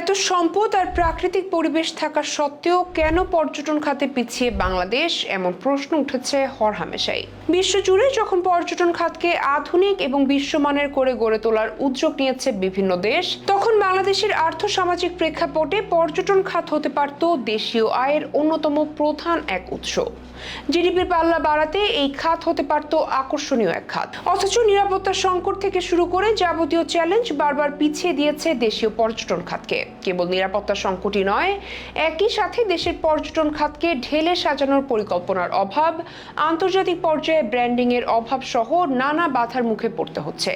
এত সম্পদ আর প্রাকৃতিক পরিবেশ থাকা সত্ত্বেও কেন পর্যটন খাতে পিছিয়ে বাংলাদেশ? এমন প্রশ্ন উঠেছে হরহামেশাই। বিশ্বজুড়ে যখন পর্যটন খাতকে আধুনিক এবং বিশ্বমানের করে গড়ে তোলার উদ্যোগ নিয়েছে বিভিন্ন দেশ, তখন বাংলাদেশের আর্থসামাজিক প্রেক্ষাপটে পর্যটন খাত হতে পারত দেশীয় আয়ের অন্যতম প্রধান এক উৎস। জিডিপির পাল্লা বাড়াতে এই খাত হতে পারত আকর্ষণীয় এক খাত। অথচ নিরাপত্তা সংকট থেকে শুরু করে যাবতীয় চ্যালেঞ্জ বারবার পিছিয়ে দিয়েছে দেশীয় পর্যটন খাতকে। কেবল নিরাপত্তা সংকটই নয়, একই সাথে দেশের পর্যটন খাতকে ঢেলে সাজানোর পরিকল্পনার অভাব, আন্তর্জাতিক পর্যায়ে ব্র্যান্ডিং এর অভাব সহ নানা বাধার মুখে পড়তে হচ্ছে।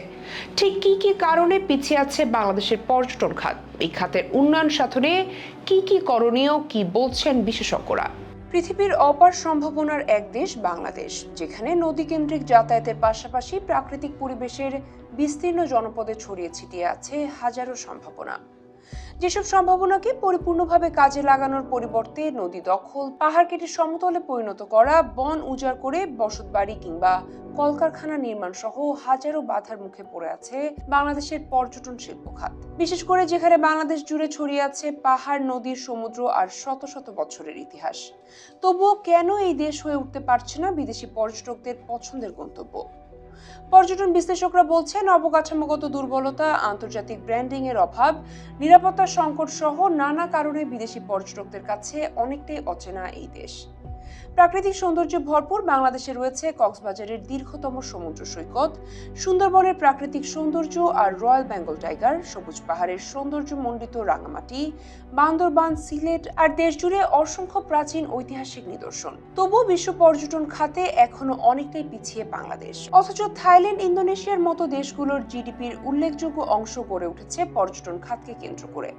ঠিক কি কি কারণে পিছিয়ে আছে বাংলাদেশের পর্যটন খাত? এই খাতের উন্নয়ন সাধনে কি কি করণীয়, কি বলছেন বিশেষজ্ঞরা? পৃথিবীর অপার সম্ভাবনার এক দেশ বাংলাদেশ, যেখানে নদী কেন্দ্রিক যাতায়াতের পাশাপাশি প্রাকৃতিক পরিবেশের বিস্তীর্ণ জনপদে ছড়িয়ে ছিটিয়ে আছে হাজারো সম্ভাবনা। যেসব সম্ভাবনাকে পরিপূর্ণভাবে কাজে লাগানোর পরিবর্তে নদী দখল, পাহাড় কেটে সমতলে পরিণত করা, বন উজাড় করে বসতবাড়ি কিংবা কলকারখানা নির্মাণ সহ হাজারো বাধার মুখে পড়ে আছে বাংলাদেশের পর্যটন শিল্প খাত। বিশেষ করে যেখানে বাংলাদেশ জুড়ে ছড়িয়ে আছে পাহাড় নদীর সমুদ্র আর শত শত বছরের ইতিহাস। তবুও কেন এই দেশ হয়ে উঠতে পারছে না বিদেশি পর্যটকদের পছন্দের গন্তব্য? পর্যটন বিশ্লেষকরা বলছেন, অবকাঠামোগত দুর্বলতা, আন্তর্জাতিক ব্র্যান্ডিং এর অভাব, নিরাপত্তা সংকট সহ নানা কারণে বিদেশি পর্যটকদের কাছে অনেকটাই অচেনা এই দেশ। প্রাকৃতিক সৌন্দর্যে ভরপুর বাংলাদেশে রয়েছে কক্সবাজারের দীর্ঘতম সমুদ্র সৈকত, সুন্দরবনের প্রাকৃতিক সৌন্দর্য আর রয়্যাল বেঙ্গল টাইগার, সবুজ পাহাড়ের সৌন্দর্য মণ্ডিত রাঙামাটি, বান্দরবান, সিলেট আর দেশজুড়ে অসংখ্য প্রাচীন ঐতিহাসিক নিদর্শন। তবুও বিশ্ব পর্যটন খাতে এখনও অনেকটাই পিছিয়ে বাংলাদেশ। অথচ থাইল্যান্ড, ইন্দোনেশিয়ার মতো দেশগুলোর জিডিপির উল্লেখযোগ্য অংশ গড়ে উঠেছে পর্যটন খাতকে কেন্দ্র করে।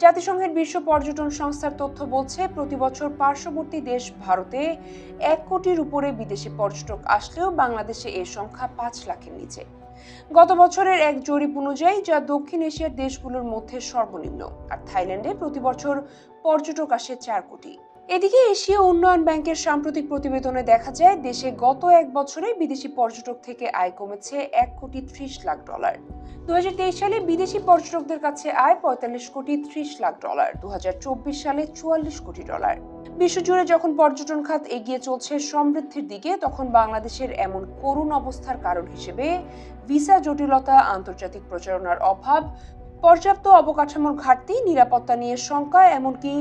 জাতিসংঘের বিশ্ব পর্যটন সংস্থার তথ্য বলছে, প্রতি বছর পার্শ্ববর্তী দেশ ভারতে এক কোটির উপরে বিদেশি পর্যটক আসলেও বাংলাদেশে এর সংখ্যা পাঁচ লাখের নিচে। গত বছরের এক জরিপ অনুযায়ী, যা দক্ষিণ এশিয়ার দেশগুলোর মধ্যে সর্বনিম্ন, আর থাইল্যান্ডে প্রতি বছর পর্যটক আসে চার কোটি। এদিকে এশীয় উন্নয়ন ব্যাংকের সাম্প্রতিক প্রতিবেদনে দেখা যায়, দেশে গত এক বছরে বিদেশি পর্যটক থেকে আয় কমেছে এক কোটি ত্রিশ লাখ ডলার। দুহাজার তেইশ সালে বিদেশি পর্যটকদের কাছে আয় পঁয়তাল্লিশ কোটি ত্রিশ লাখ ডলার, দুহাজার চব্বিশ সালে চুয়াল্লিশ কোটি ডলার। বিশ্বজুড়ে যখন পর্যটন খাত এগিয়ে চলছে সমৃদ্ধির দিকে, তখন বাংলাদেশের এমন করুণ অবস্থার কারণ হিসেবে ভিসা জটিলতা, আন্তর্জাতিক প্রচারণার অভাব পর্যাপ্ত অবকাঠামোর ঘাটতি, নিরাপত্তা নিয়ে শঙ্কা, এমনকি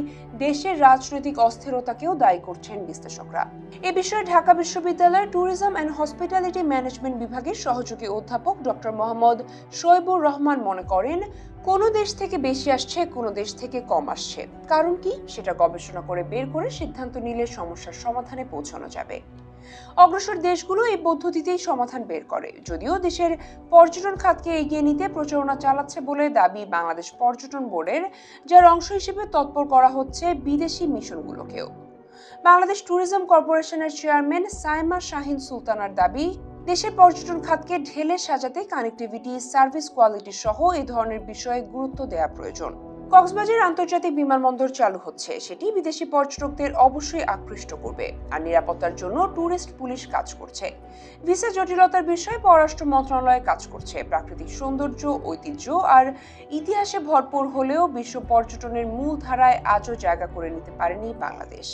দেশের রাজনৈতিক অস্থিরতাকেও দায়ী করছেন বিশ্লেষকরা। এ বিষয়ে ঢাকা বিশ্ববিদ্যালয়ের ট্যুরিজম অ্যান্ড হসপিটালিটি ম্যানেজমেন্ট বিভাগের সহযোগী অধ্যাপক ডক্টর মোহাম্মদ শোয়েবুর রহমান মনে করেন, কোনো দেশ থেকে বেশি আসছে, কোনো দেশ থেকে কম আসছে। কারণ কি? সেটা গবেষণা করে বের করে সিদ্ধান্ত নিলে সমস্যার সমাধানে পৌঁছানো যাবে। অগ্রসর দেশগুলো এই পদ্ধতিতেই সমাধান বের করে। যদিও দেশের পর্যটন খাতকে এগিয়ে নিতে প্রচারণা চালাচ্ছে বলে দাবি বাংলাদেশ পর্যটন বোর্ডের, যার অংশ হিসেবে তৎপর করা হচ্ছে বিদেশি মিশনগুলোকেও। বাংলাদেশ ট্যুরিজম কর্পোরেশনের চেয়ারম্যান সাইমা শাহিন সুলতানার দাবি, দেশের পর্যটন খাতকে ঢেলে সাজাতে কানেক্টিভিটি, সার্ভিস কোয়ালিটি সহ এই ধরনের বিষয়ে গুরুত্ব দেওয়া প্রয়োজন। কক্সবাজার আন্তর্জাতিক বিমানবন্দর চালু হচ্ছে। সেটি বিদেশি পর্যটকদের অবশ্যই আকৃষ্ট করবে আর নিরাপত্তার জন্য ট্যুরিস্ট পুলিশ কাজ করছে। ভিসা জটিলতার বিষয়ে পররাষ্ট্র মন্ত্রণালয় কাজ করছে। প্রাকৃতিক সৌন্দর্য, ঐতিহ্য আর ইতিহাসে ভরপুর হলেও বিশ্ব পর্যটনের মূল ধারায় আজও জায়গা করে নিতে পারেনি বাংলাদেশ।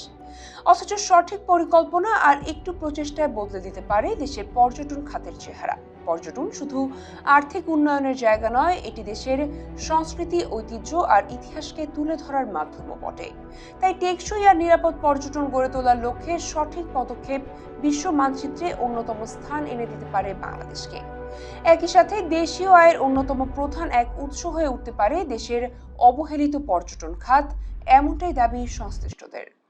অথচ সঠিক পরিকল্পনা আর একটু প্রচেষ্টায় বদলে দিতে পারে দেশের পর্যটন খাতের চেহারা। পর্যটন শুধু আর্থিক উন্নয়নের জায়গা নয়, এটি দেশের সংস্কৃতি, ঐতিহ্য আর ইতিহাসকে তুলে ধরার মাধ্যমও বটে। তাই টেকসই আর নিরাপদ পর্যটন গড়ে তোলার লক্ষ্যে সঠিক পদক্ষেপ বিশ্ব মানচিত্রে অন্যতম স্থান এনে দিতে পারে বাংলাদেশকে। একই সাথে দেশীয় আয়ের অন্যতম প্রধান এক উৎস হয়ে উঠতে পারে দেশের অবহেলিত পর্যটন খাত, এমনটাই দাবি সংশ্লিষ্টদের।